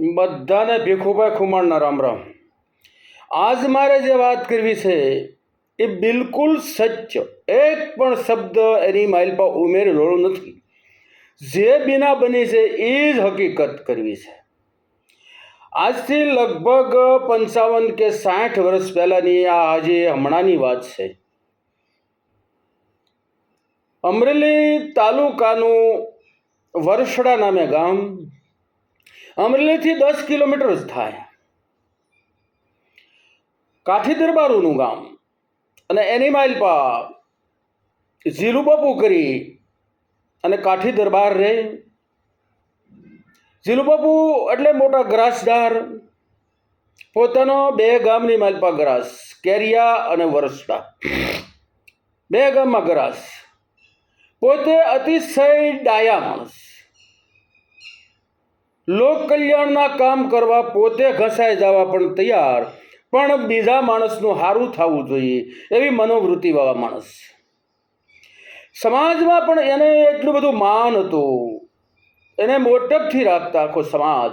બધાને ભીખુભાઈ ખુમાણના રામ રામ. આજ મારે જે વાત કરવી છે, એ બિલકુલ સત્ય. એક પણ શબ્દ એની માઇલ પર ઉમેરેલો નથી. જે બિના બની છે, એ જ હકીકત કરવી છે. આજથી લગભગ પંચાવન કે સાઠ વર્ષ પહેલાંની આ આજે હમણાંની વાત છે. અમરેલી તાલુકાનું વરસડા નામે ગામ અમરેલીથી દસ કિલોમીટર જ થાય. કાઠી દરબારોનું ગામ. અને એની માઇલ પર ઝીલું બાપુ કરી અને કાઠી દરબાર રે ઝીલું બાપુ એટલે મોટા ગ્રાસદાર પોતાનો બે ગામની માલપા ગ્રાસ કેરિયા અને વરસડા. બે ગામમાં ગ્રાસ પોતે અતિશય ડાયા માણસ. લોક કલ્યાણના કામ કરવા પોતે ઘસાઈ જવા પણ તૈયાર. પણ બીજા માણસનું સારું થવું જોઈએ એવી મનોવૃત્તિવાળા માણસ. સમાજમાં પણ એને એટલું બધું માન હતું. એને મોટપથી રાખતા આખો સમાજ.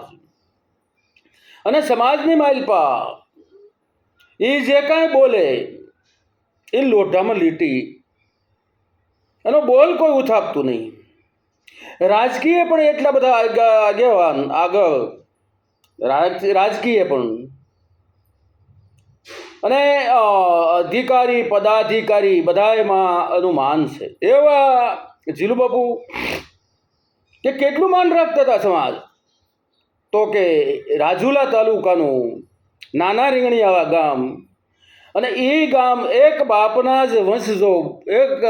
અને સમાજની માલપા એ જે કાંઈ બોલે એ લોઢામાં લીટી. એનો બોલ કોઈ ઉથાપતું નહીં. રાજકીય પણ એટલા બધા આગ- આગેવાન, આગળ. રાજ- રાજકીય પણ. અને અધિકારી, પદાધિકારી બધા એમાં એનું માન છે. એવા જીલુબાપુ કે કેટલું માન રાખતા હતા સમાજ? તો કે રાજુલા તાલુકાનું નાના રીંગણીયાવા ગામ અને એ ગામ એક બાપના જ વંશજો, એક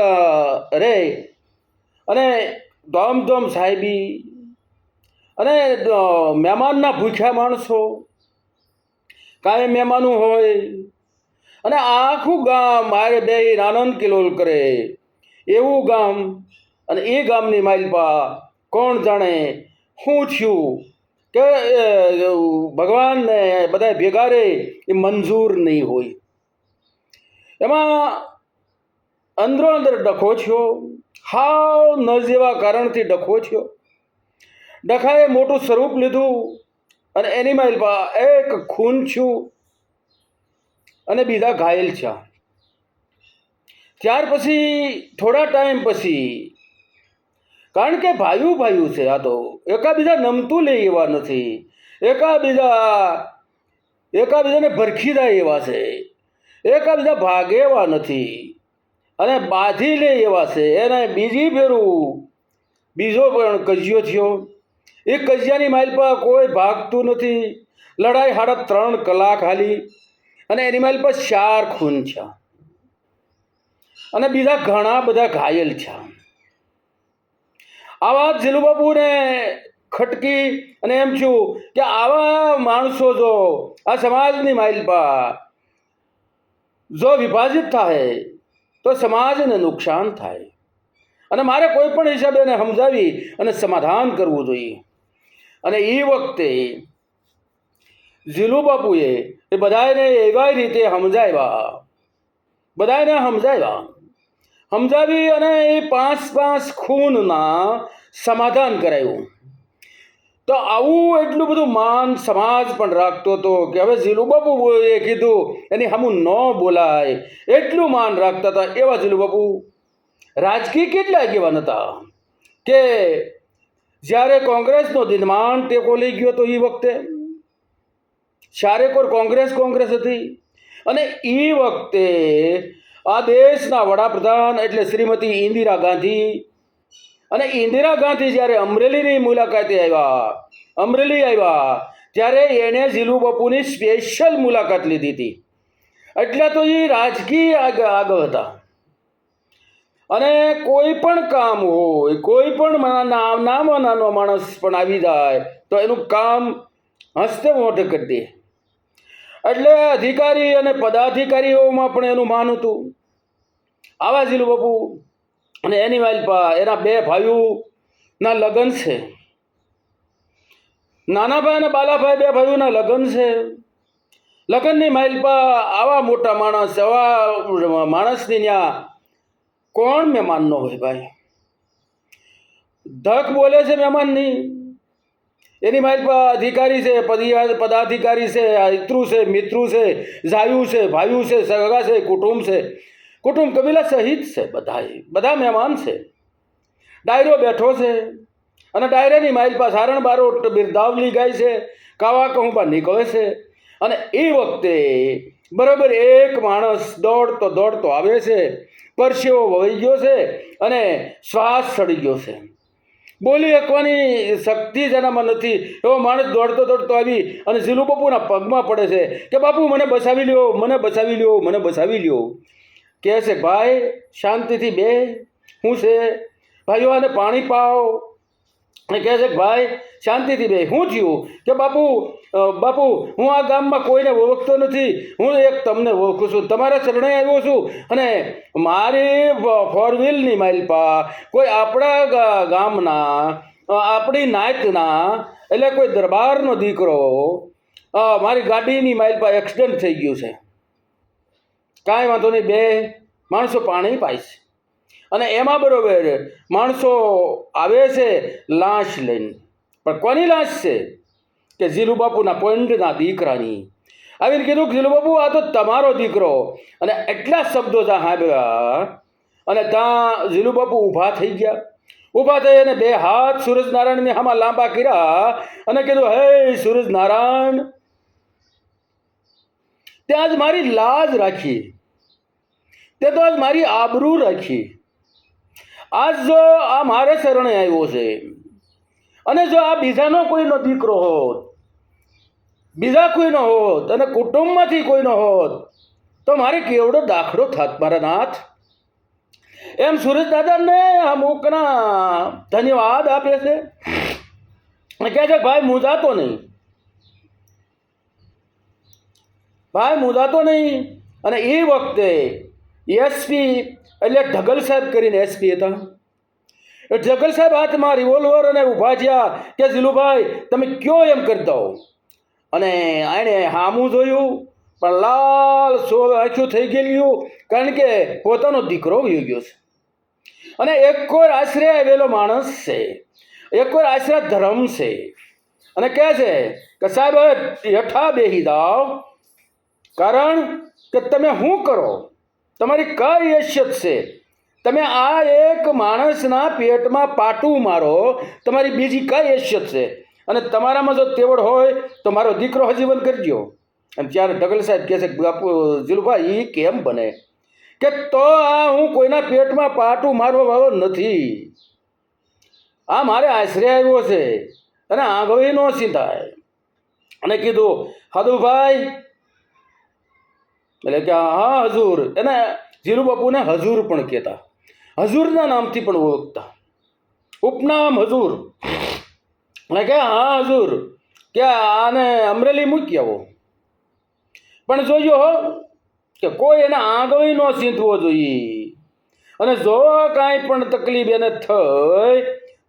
રે. અને ધોમધોમ સાહેબી. અને મહેમાનના ભૂખ્યા માણસો. કાંઈ મહેમાનો હોય. અને આખું ગામ મારે બે આનંદ કિલોલ કરે. એવું ગામ અને એ ગામની માલપા કોણ જાણે શું થયું? કે ભગવાનને બધા ભેગા રે એ મંજૂર નહીં હોય. એમાં અંદરો અંદર ડખો થયો, હાવ ન જેવા કારણથી ડખો થયો. ડખાએ મોટું સ્વરૂપ લીધું અને એની માઇલપા એક ખૂન છું અને બીજા ઘાયલ છે ત્યાર પછી, થોડા ટાઈમ પછી, કારણ કે ભાઈઓ ભાઈઓ છે આ તો, એકાબીજા નમતું લે એવા નથી. એકાબીજા, એકાબીજાને ભરખી જાય એવા છે. એકાબીજા ભાગે એવા નથી. અને બાંધી લે એવા છે. એને બીજી ફેરું બીજો પણ કજિયો થયો. એ કજિયાની માઇલ પર કોઈ ભાગતું નથી. લડાઈ સાડા ત્રણ કલાક હાલી અને એની માઇલ પર ચાર ખૂન છે અને બીજા ઘણા બધા ઘાયલ છે આવા જીલુબાબુને ખટકી અને એમ છું કે આવા માણસો જો આ સમાજની માઇલ પર જો વિભાજિત થાય તો સમાજને નુકસાન થાય. અને મારે કોઈ પણ હિસાબે એને સમજાવી અને સમાધાન કરવું જોઈએ. અને એ વખતે ઝીલુ બાપુએ એ બધાને એવા રીતે સમજાવ્યા. બધાને સમજાવ્યા. સમજાવી અને એ પાંચ પાંચ ખૂનના સમાધાન કરાયું. તો આવું એટલું બધું માન સમાજ પણ રાખતો હતો કે હવે ઝીલુબાપુ એ કીધું, એની હમું ન બોલાય. એટલું માન રાખતા હતા એવા ઝીલુબાપુ રાજકીય કેટલા આગેવાન હતા? કે જ્યારે કોંગ્રેસનો દિનમાન ટેકો લઈ ગયો હતો એ વખતે ચારેકોર કોંગ્રેસ કોંગ્રેસ હતી. અને એ વખતે આ દેશના વડાપ્રધાન એટલે શ્રીમતી ઇન્દિરા ગાંધી અને ઇન્દિરા ગાંધી જ્યારે અમરેલીની મુલાકાતે આવ્યા, અમરેલી આવ્યા, ત્યારે એણે ઝીલુ બાપુની સ્પેશિયલ મુલાકાત લીધી હતી. એટલે તો એ રાજકીય આગ- આગળ હતા. અને કોઈ પણ કામ હોય, કોઈ પણ નામ નાનો માણસ પણ આવી જાય, તો એનું કામ હસ્તે મોઢે કરી દે. એટલે અધિકારી અને પદાધિકારીઓમાં પણ એનું માન હતું. આવા જીલુ બાપુ અને એની માલપા એના બે ભાઈઓના લગ્ન છે. નાનાભાઈ અને બાલાભાઈ બે ભાઈઓના લગ્ન છે. લગ્નની માલપા આવા મોટા માણસ, આવા માણસની ત્યાં કોણ મહેમાન ન હોય ભાઈ? ધક બોલે છે મહેમાનની. એની મારી પાસે અધિકારી છે, પદી, પદાધિકારી છે, પિતૃ છે, મિત્રુ છે, જાયુ છે ભાઈઓ છે, સગા છે, કુટુંબ છે. કુટુંબ કબીલા સહિત છે બધા બધા મહેમાન છે. ડાયરો બેઠો છે અને ડાયરાની માઇલ પાસે સારણ બારોટ બિરદાવલી ગાય છે, કાવા કહું પણ નીકળે છે અને એ વખતે બરાબર એક માણસ દોડતો દોડતો આવે છે, પરસેવો વહી ગયો છે અને શ્વાસ સડી ગયો છે. બોલી શકવાની શક્તિ જેનામાં નથી. એવો માણસ દોડતો દોડતો આવી અને ઝીલુ બાપુના પગમાં પડે છે કે, બાપુ, મને બચાવી લ્યો, મને બચાવી લ્યો, મને બચાવી લ્યો. કહે છે, ભાઈ, શાંતિથી બે શું છે, ભાઈઓ, આને પાણી પાઓ. અને કહે છે, ભાઈ, શાંતિથી બે, હું થયું કે બાપુ બાપુ, હું આ ગામમાં કોઈને ઓળખતો નથી. હું એક તમને ઓળખું છું. તમારા ચરણે આવ્યો છું. અને મારી ફોર વ્હીલની માઇલપા કોઈ આપણા ગામના આપણી નાયતના એટલે કોઈ દરબારનો દીકરો મારી ગાડીની માઇલપા એક્સિડન્ટ થઈ ગયું છે. કાંઈ વાંધો નહીં, બે માણસો પાણી પાય છે. અને એમાં બરાબર માણસો આવે છે લાશ લઈને. પણ કોની લાશ છે? કે ઝીલુબાપુના પોઈન્ટના દીકરાની. આવીને કીધું કે ઝીલુ આ તો તમારો દીકરો. અને એટલા શબ્દો ત્યાં હાંભ્યા અને ત્યાં ઝીલુબાપુ ઊભા થઈ ગયા. ઊભા થઈ અને બે હાથ સૂરજનારાયણની હામાં લાંબા કર્યા અને કીધું, હે સૂરજનારાયણ, ત્યાં જ મારી લાજ રાખી. તે તો આજ મારી આબરૂ રાખી. આજ જો આ મારે શરણે આવ્યો છે, અને જો આ બીજાનો કોઈનો દીકરો હોત, બીજા કોઈનો હોત, અને કુટુંબમાંથી કોઈનો હોત, તો મારે કેવડો દાખલો થાત મારા નાથ? એમ સુરેશ દાદાને અમુકના ધન્યવાદ આપે છે. અને કહે છે, ભાઈ મૂંઝાતો નહીં. ભાઈ મૂંઝાતો નહીં. અને એ વખતે એસપી, એટલે ઢગલ સાહેબ કરીને એસપી હતા. ઢગલ સાહેબ હાથમાં રિવોલ્વર અને ઊભા થયા કે, ઝીલુભાઈ, તમે કયો એમ કરતા હો? અને એણે હામું જોયું, પણ લાલ સો આછું થઈ ગયેલું, કારણ કે પોતાનો દીકરો વયો ગયો છે. અને એક આશરે આવેલો માણસ છે. એક આશરે ધર્મ છે. અને કહે છે કે, સાહેબ હેઠા બેહી જાઓ. કારણ કે તમે શું કરો? તમારી કઈ હેસિયત છે? તમે આ એક માણસના પેટમાં પાટું મારો, તમારી બીજી કઈ હેસિયત છે? અને તમારામાં જો તેવડ હોય, તો મારો દીકરો હજીવન કરજો. અને ત્યારે ઢગલ સાહેબ કહે છે, બાપુ જીલુભાઈ એ કેમ બને? કે તો આ હું કોઈના પેટમાં પાટું મારવા વાળો નથી. આ મારે આશરે આવ્યો છે અને આંગળી નો સીધાય. અને કીધું, હાદુભાઈ એટલે કે, હા, હજુર. એને જીરુ બાપુને હજુર પણ કહેતા. હજુરના નામથી પણ ઓળખતા. ઉપનામ હજુર. અને કે હા, હજુર. કે, આને અમરેલી મૂકી આવો. પણ જોજો કે કોઈ એને આંગળી ન સીંધવો જોઈએ. અને જો કાંઈ પણ તકલીફ એને થઈ,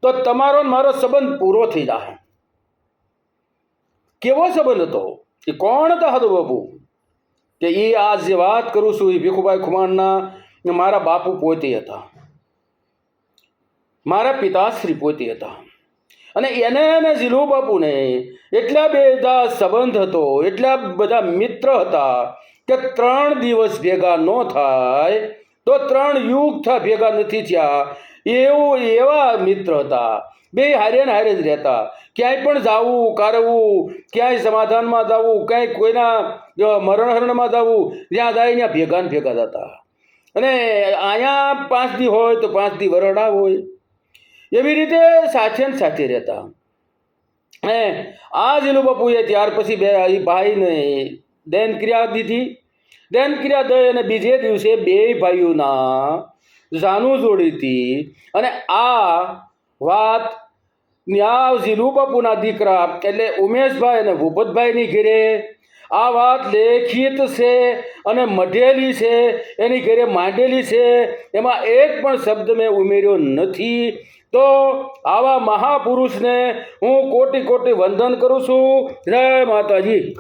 તો તમારો મારો સંબંધ પૂરો થઈ જાય કેવો સંબંધ હતો? એ કોણ હતા હદુ બાપુ? કે એ આ જે વાત કરું છું એ ભીખુભાઈ ખુમાણના મારા બાપુ પોતે હતા. મારા પિતાશ્રી પોતે હતા. અને એને અને ઝીલુ બાપુને એટલા બધા સંબંધ હતો, એટલા બધા મિત્ર હતા કે ત્રણ દિવસ ભેગા ન થાય, તો ત્રણ યુગ થા ભેગા નથી થયા. એવું એવા મિત્ર હતા. બે હારે ને હારે જ રહેતા. ક્યાંય પણ જાવું કારવું ક્યાંય સમાધાનમાં જવું, ક્યાંય કોઈના મરણહરણમાં મરણ હરણમાં જવું જ્યાં જાય ત્યાં ભેગા ને ભેગા જતા. અને અહીંયા પાંચ દી હોય તો પાંચ દી વરડા હોય. એવી રીતે સાથે ને સાથે રહેતા. હે આ જીલુ બાપુએ ત્યાર પછી બે, એ ભાઈને દેન ક્રિયા દીધી દેન ક્રિયા દઈ અને બીજે દિવસે બે ભાઈઓના જાનું જોડી હતી અને આ વાત ન્યા જીલુ બાપુના દીકરા એટલે ઉમેશભાઈ અને ભૂપતભાઈની ઘેરે. આ વાત લેખિત છે અને મઢેલી છે, એની ઘેરે માંડેલી છે. એમાં એક પણ શબ્દ મેં ઉમેર્યો નથી. તો આવા મહાપુરુષને હું કોટી કોટી વંદન કરું છું. જય માતાજી.